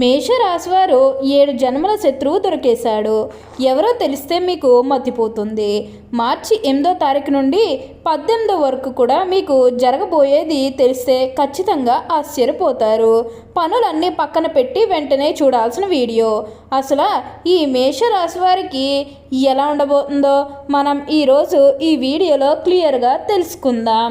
మేషరాశివారు ఏడు జన్మల శత్రువు దొరికేశాడు. ఎవరో తెలిస్తే మీకు మతిపోతుంది. మార్చి ఎనిమిదో తారీఖు నుండి పద్దెనిమిదో వరకు కూడా మీకు జరగబోయేది తెలిస్తే ఖచ్చితంగా ఆశ్చర్యపోతారు. పనులన్నీ పక్కన పెట్టి వెంటనే చూడాల్సిన వీడియో. అసలు ఈ మేషరాశి వారికి ఎలా ఉండబోతుందో మనం ఈరోజు ఈ వీడియోలో క్లియర్గా తెలుసుకుందాం.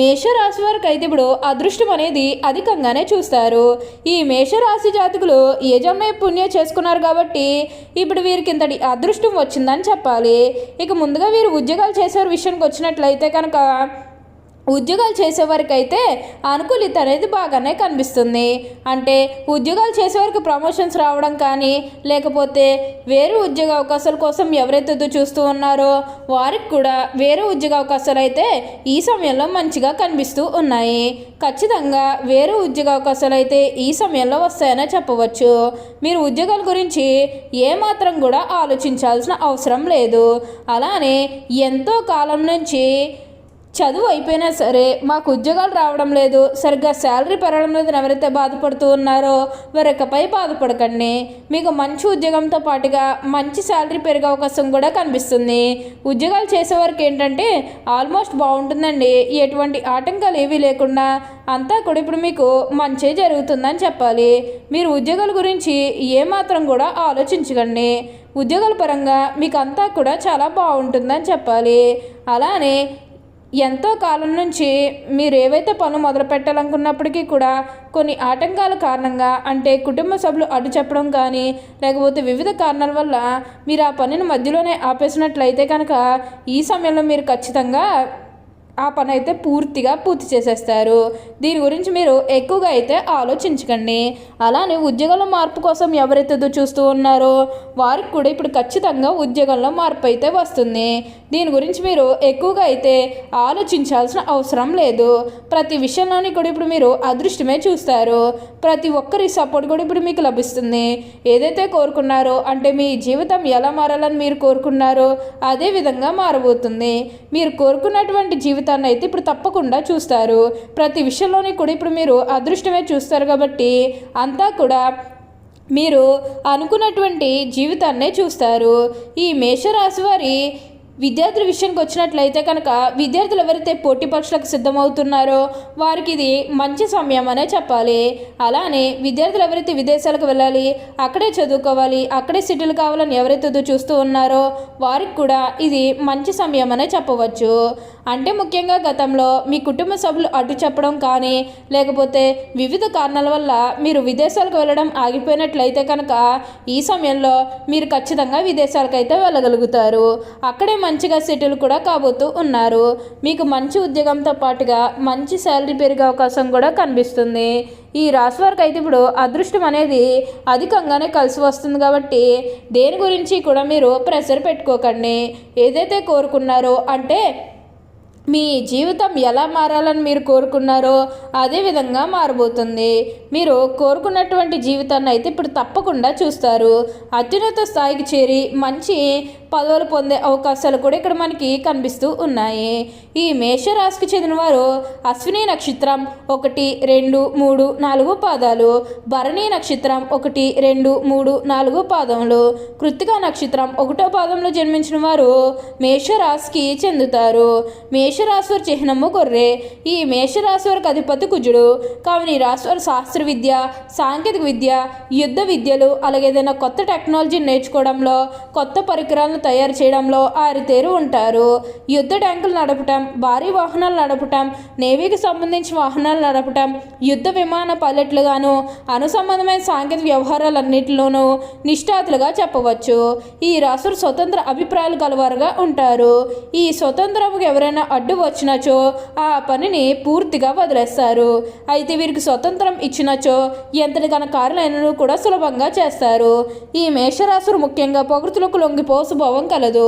మేషరాశి వారికి అయితే ఇప్పుడు అదృష్టం అనేది అధికంగానే చూస్తారు. ఈ మేషరాశి జాతకులు యజమే పుణ్యం చేసుకున్నారు కాబట్టి ఇప్పుడు వీరికి ఇంతటి అదృష్టం వచ్చిందని చెప్పాలి. ఇక ముందుగా వీరు ఉద్యోగాలు చేసే విషయానికి వచ్చినట్లయితే కనుక ఉద్యోగాలు చేసేవారికి అయితే అనుకూలిత అనేది బాగానే కనిపిస్తుంది. అంటే ఉద్యోగాలు చేసేవారికి ప్రమోషన్స్ రావడం కానీ లేకపోతే వేరే ఉద్యోగ అవకాశాల కోసం ఎవరైతే చూస్తూ ఉన్నారో వారికి కూడా వేరే ఉద్యోగ అవకాశాలు అయితే ఈ సమయంలో మంచిగా కనిపిస్తూ ఉన్నాయి. ఖచ్చితంగా వేరే ఉద్యోగ అవకాశాలు అయితే ఈ సమయంలో వస్తాయనే చెప్పవచ్చు. మీరు ఉద్యోగాల గురించి ఏమాత్రం కూడా ఆలోచించాల్సిన అవసరం లేదు. అలానే ఎంతో కాలం నుంచి చదువు అయిపోయినా సరే మాకు ఉద్యోగాలు రావడం లేదు. సరిగ్గా శాలరీ పెరగడం లేదు. ఎవరైతే బాధపడుతూ ఉన్నారో వేరొకపై బాధపడకండి. మీకు మంచి ఉద్యోగంతో పాటుగా మంచి శాలరీ పెరిగే అవకాశం కూడా కనిపిస్తుంది. ఉద్యోగాలు చేసేవారికి ఏంటంటే ఆల్మోస్ట్ బాగుంటుందండి. ఎటువంటి ఆటంకాలు ఏవీ లేకుండా అంతా కూడా ఇప్పుడు మీకు మంచి జరుగుతుందని చెప్పాలి. మీరు ఉద్యోగాల గురించి ఏమాత్రం కూడా ఆలోచించకండి. ఉద్యోగాల పరంగా మీకు అంతా కూడా చాలా బాగుంటుందని చెప్పాలి. అలానే ఎంతో కాలం నుంచి మీరు ఏవైతే పనులు మొదలు పెట్టాలనుకున్నప్పటికీ కూడా కొన్ని ఆటంకాల కారణంగా అంటే కుటుంబ సభ్యులు అడ్డు చెప్పడం కానీ లేకపోతే వివిధ కారణాల వల్ల మీరు ఆ పనిని మధ్యలోనే ఆపేసినట్లయితే కనుక ఈ సమయంలో మీరు ఖచ్చితంగా ఆ పని అయితే పూర్తిగా పూర్తి చేసేస్తారు. దీని గురించి మీరు ఎక్కువగా అయితే ఆలోచించకండి. అలానే ఉద్యోగంలో మార్పు కోసం ఎవరైతే ఎదురు చూస్తూ ఉన్నారో వారికి కూడా ఇప్పుడు ఖచ్చితంగా ఉద్యోగంలో మార్పు అయితే వస్తుంది. దీని గురించి మీరు ఎక్కువగా అయితే ఆలోచించాల్సిన అవసరం లేదు. ప్రతి విషయంలోని కూడా ఇప్పుడు మీరు అదృష్టమే చూస్తారు. ప్రతి ఒక్కరి సపోర్ట్ కూడా ఇప్పుడు మీకు లభిస్తుంది. ఏదైతే కోరుకున్నారో అంటే మీ జీవితం ఎలా మారాలని మీరు కోరుకున్నారో అదే విధంగా మారబోతుంది. మీరు కోరుకున్నటువంటి జీవితాన్ని అయితే ఇప్పుడు తప్పకుండా చూస్తారు. ప్రతి విషయంలోని కూడా ఇప్పుడు మీరు అదృష్టమే చూస్తారు కాబట్టి అంతా కూడా మీరు అనుకున్నటువంటి జీవితాన్నే చూస్తారు. ఈ మేషరాశి వారి విద్యార్థుల విషయానికి వచ్చినట్లయితే కనుక విద్యార్థులు ఎవరైతే పోటీ పరీక్షలకు సిద్ధమవుతున్నారో వారికి ఇది మంచి సమయం అనే చెప్పాలి. అలానే విద్యార్థులు ఎవరైతే విదేశాలకు వెళ్ళాలి అక్కడే చదువుకోవాలి అక్కడే సిటీలు కావాలని ఎవరైతే చూస్తూ ఉన్నారో వారికి కూడా ఇది మంచి సమయం అనే చెప్పవచ్చు. అంటే ముఖ్యంగా గతంలో మీ కుటుంబ సభ్యులు అడ్డు చెప్పడం కానీ లేకపోతే వివిధ కారణాల వల్ల మీరు విదేశాలకు వెళ్ళడం ఆగిపోయినట్లయితే కనుక ఈ సమయంలో మీరు ఖచ్చితంగా విదేశాలకు అయితే వెళ్ళగలుగుతారు. అక్కడే మంచిగా సెటిల్ కూడా కాబోతూ ఉన్నారు. మీకు మంచి ఉద్యోగంతో పాటుగా మంచి శాలరీ పెరిగే అవకాశం కూడా కనిపిస్తుంది. ఈ రాశి వారికి అయితే ఇప్పుడు అదృష్టం అనేది అధికంగానే కలిసి వస్తుంది కాబట్టి దేని గురించి కూడా మీరు ప్రెషర్ పెట్టుకోకండి. ఏదైతే కోరుకున్నారో అంటే మీ జీవితం ఎలా మారాలని మీరు కోరుకున్నారో అదే విధంగా మారబోతుంది. మీరు కోరుకున్నటువంటి జీవితాన్ని అయితే ఇప్పుడు తప్పకుండా చూస్తారు. అత్యున్నత స్థాయికి చేరి మంచి పదవులు పొందే అవకాశాలు కూడా ఇక్కడ మనకి కనిపిస్తూ ఉన్నాయి. ఈ మేషరాశికి చెందినవారు అశ్విని నక్షత్రం ఒకటి రెండు మూడు నాలుగు పాదాలు భరణి నక్షత్రం ఒకటి రెండు మూడు నాలుగు పాదములు కృత్తిక నక్షత్రం ఒకటో పాదంలో జన్మించిన వారు మేషరాశికి చెందుతారు. మేషరాశి వారి చిహ్నము గొర్రె. ఈ మేషరాశి వారికి అధిపతి కుజుడు. కావున ఈ రాశి వారు శాస్త్ర విద్య సాంకేతిక విద్య యుద్ధ విద్యలు అలాగే ఏదైనా కొత్త టెక్నాలజీని నేర్చుకోవడంలో కొత్త పరికరాలను తయారు చేయడంలో ఆరితేరు ఉంటారు. యుద్ధ ట్యాంకులు నడపటం భారీ వాహనాలు నడపటం నేవీకి సంబంధించిన వాహనాలు నడపటం యుద్ధ విమాన పైలట్లుగాను అనుసంబంధమైన సాంకేతిక వ్యవహారాలన్నింటిలోనూ నిష్ఠాతులుగా చెప్పవచ్చు. ఈ రాసులు స్వతంత్ర అభిప్రాయాలు కలవారుగా ఉంటారు. ఈ స్వతంత్రంకి ఎవరైనా అడ్డు వచ్చినచో ఆ పనిని పూర్తిగా వదిలేస్తారు. అయితే వీరికి స్వతంత్రం ఇచ్చినచో ఎంతటి ఘన కార్యాలైనను కూడా సులభంగా చేస్తారు. ఈ మేషరాశులు ముఖ్యంగా ప్రకృతులకు లొంగిపో స్వభావం స్వభావం కలదు.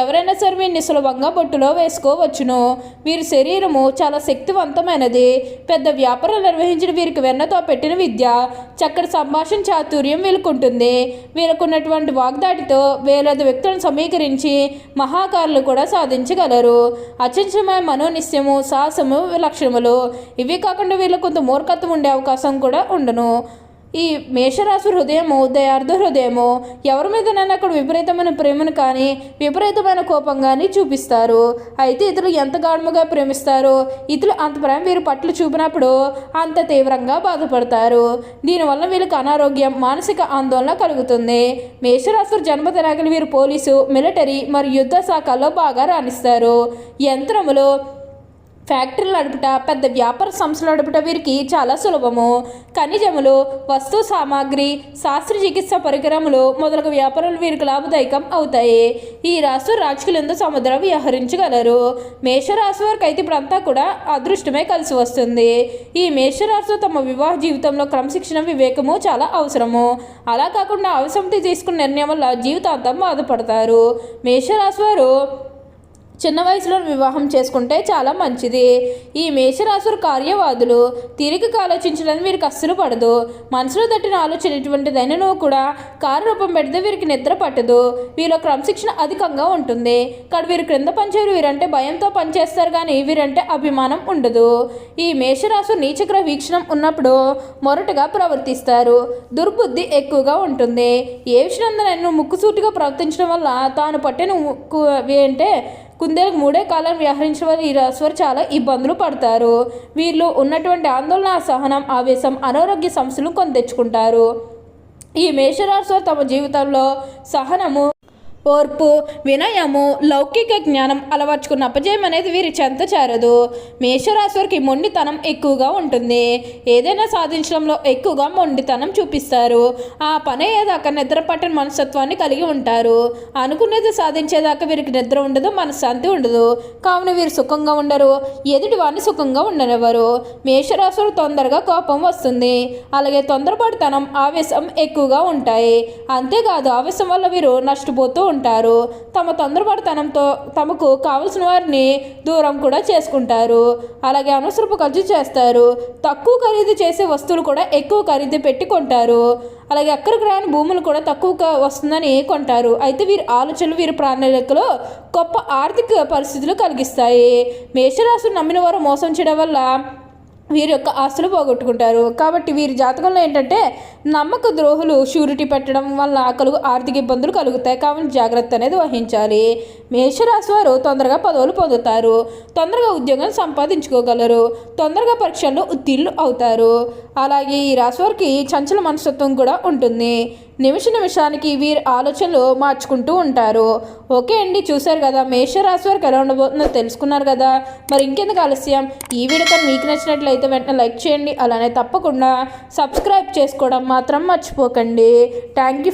ఎవరైనా సరే వీరిని సులభంగా బొట్టులో వేసుకోవచ్చును. వీరి శరీరము చాలా శక్తివంతమైనది. పెద్ద వ్యాపారాలు నిర్వహించిన వీరికి వెన్నతో పెట్టిన విద్య చక్కటి సంభాషణ చాతుర్యం వీళ్ళకుంటుంది. వీళ్ళకున్నటువంటి వాగ్దాటితో వేలాది వ్యక్తులను సమీకరించి మహాకారులు కూడా సాధించగలరు. అచంచమైన మనోనిశ్చయము సాహసము లక్షణములు ఇవి కాకుండా వీళ్ళు కొంత మూర్ఖత్వం ఉండే అవకాశం కూడా ఉండను. ఈ మేషరాశి హృదయము దయార్థ హృదయము ఎవరి మీదనైనా అక్కడ విపరీతమైన ప్రేమను కానీ విపరీతమైన కోపం కానీ చూపిస్తారు. అయితే ఇతరులు ఎంత గాఢముగా ప్రేమిస్తారో ఇతరులు అంత ప్రేమ వీరి పట్ల చూపినప్పుడు అంత తీవ్రంగా బాధపడతారు. దీనివల్ల వీళ్ళకి అనారోగ్యం మానసిక ఆందోళన కలుగుతుంది. మేషరాశి జన్మదినాకులు వీరు పోలీసు మిలిటరీ మరియు యుద్ధ శాఖల్లో బాగా రాణిస్తారు. యంత్రములు ఫ్యాక్టరీలు నడుపుట పెద్ద వ్యాపార సంస్థలు నడుపుట వీరికి చాలా సులభము. ఖనిజములు వస్తు సామాగ్రి శాస్త్ర చికిత్స పరికరములు మొదలగు వ్యాపారాలు వీరికి లాభదాయకం అవుతాయి. ఈ రాశి ఎందుకు సముద్రం వ్యవహరించగలరు. మేషరాశి వారికి అయితే ఇప్పుడంతా కూడా అదృష్టమే కలిసి వస్తుంది. ఈ మేషరాశి తమ వివాహ జీవితంలో క్రమశిక్షణ వివేకము చాలా అవసరము. అలా కాకుండా అవసరం తీసుకున్న నిర్ణయం వల్ల జీవితాంతం బాధపడతారు. మేషరాశి వారు చిన్న వయసులో వివాహం చేసుకుంటే చాలా మంచిది. ఈ మేషరాశులు కార్యవాదులు తీరికగా ఆలోచించడానికి వీరికి అస్సలు పడదు. మనసులో తట్టిన ఆలోచన ఎటువంటిదైనను కూడా కారు రూపం పెడితే వీరికి నిద్ర పట్టదు. వీళ్ళ క్రమశిక్షణ అధికంగా ఉంటుంది. కానీ వీరు క్రింద పనిచేయరు. వీరంటే భయంతో పనిచేస్తారు కానీ వీరంటే అభిమానం ఉండదు. ఈ మేషరాశు నీచక్ర వీక్షణం ఉన్నప్పుడు మొరటుగా ప్రవర్తిస్తారు. దుర్బుద్ధి ఎక్కువగా ఉంటుంది. ఏ విషయంలో ముక్కుసూటిగా ప్రవర్తించడం వల్ల తాను పట్టిన ముక్కు అంటే కుందేలకు మూడే కాలం వ్యవహరించడం వల్ల ఈ రాశివారు చాలా ఇబ్బందులు పడతారు. వీళ్ళు ఉన్నటువంటి ఆందోళన సహనం ఆవేశం అనారోగ్య సమస్యలు కొని తెచ్చుకుంటారు. ఈ మేషరాశి వారు తమ జీవితంలో సహనము ఓర్పు వినయము లౌకిక జ్ఞానం అలవర్చుకున్న అపజయం అనేది వీరి చెంత చేరదు. మేషరాశివారికి మొండితనం ఎక్కువగా ఉంటుంది. ఏదైనా సాధించడంలో ఎక్కువగా మొండితనం చూపిస్తారు. ఆ పని ఏదాకా నిద్ర పట్టిన మనస్తత్వాన్ని కలిగి ఉంటారు. అనుకునేది సాధించేదాకా వీరికి నిద్ర ఉండదు మనశ్శాంతి ఉండదు. కావున వీరు సుఖంగా ఉండరు. ఎదుటి వారిని సుఖంగా ఉండనివ్వరు. మేషరాశులు తొందరగా కోపం వస్తుంది. అలాగే తొందరపాటుతనం ఆవేశం ఎక్కువగా ఉంటాయి. అంతేకాదు ఆవేశం వల్ల వీరు నష్టపోతూ ఉంటారు తమ తొందరపడితనంతో తమకు కావలసిన వారిని దూరం కూడా చేసుకుంటారు. అలాగే అనవసరపు ఖర్చు చేస్తారు. తక్కువ ఖరీదు చేసే వస్తువులు కూడా ఎక్కువ ఖరీదు పెట్టి కొంటారు. అలాగే అక్కడికి రాని భూములు కూడా తక్కువ వస్తుందని కొంటారు. అయితే వీరి ఆలోచనలు వీరి ప్రణాళికలో గొప్ప ఆర్థిక పరిస్థితులు కలిగిస్తాయి. మేషరాశులు నమ్మిన వారు మోసం చేయడం వల్ల వీరి యొక్క ఆస్తులు పోగొట్టుకుంటారు. కాబట్టి వీరి జాతకంలో ఏంటంటే నమ్మక ద్రోహులు షూరిటీ పెట్టడం వల్ల కలుగు ఆర్థిక ఇబ్బందులు కలుగుతాయి. కాబట్టి జాగ్రత్త అనేది వహించాలి. మేషరాశి వారు తొందరగా పదవులు పొందుతారు. తొందరగా ఉద్యోగం సంపాదించుకోగలరు. తొందరగా పరీక్షల్లో ఉత్తీర్ణులు అవుతారు. అలాగే ఈ రాశి వారికి చంచల మనస్తత్వం కూడా ఉంటుంది. నిమిష నిమిషానికి వీరి ఆలోచనలు మార్చుకుంటూ ఉంటారు. ఓకే అండి చూశారు కదా మేషరాశి వారికి ఎలా ఉండబోతుందో తెలుసుకున్నారు కదా. మరి ఇంకెందుకు ఆలస్యం? ఈ వీడియో కానీ మీకు నచ్చినట్లయితే వెంటనే లైక్ చేయండి. అలానే తప్పకుండా సబ్స్క్రైబ్ చేసుకోవడం మాత్రం మర్చిపోకండి. Thank you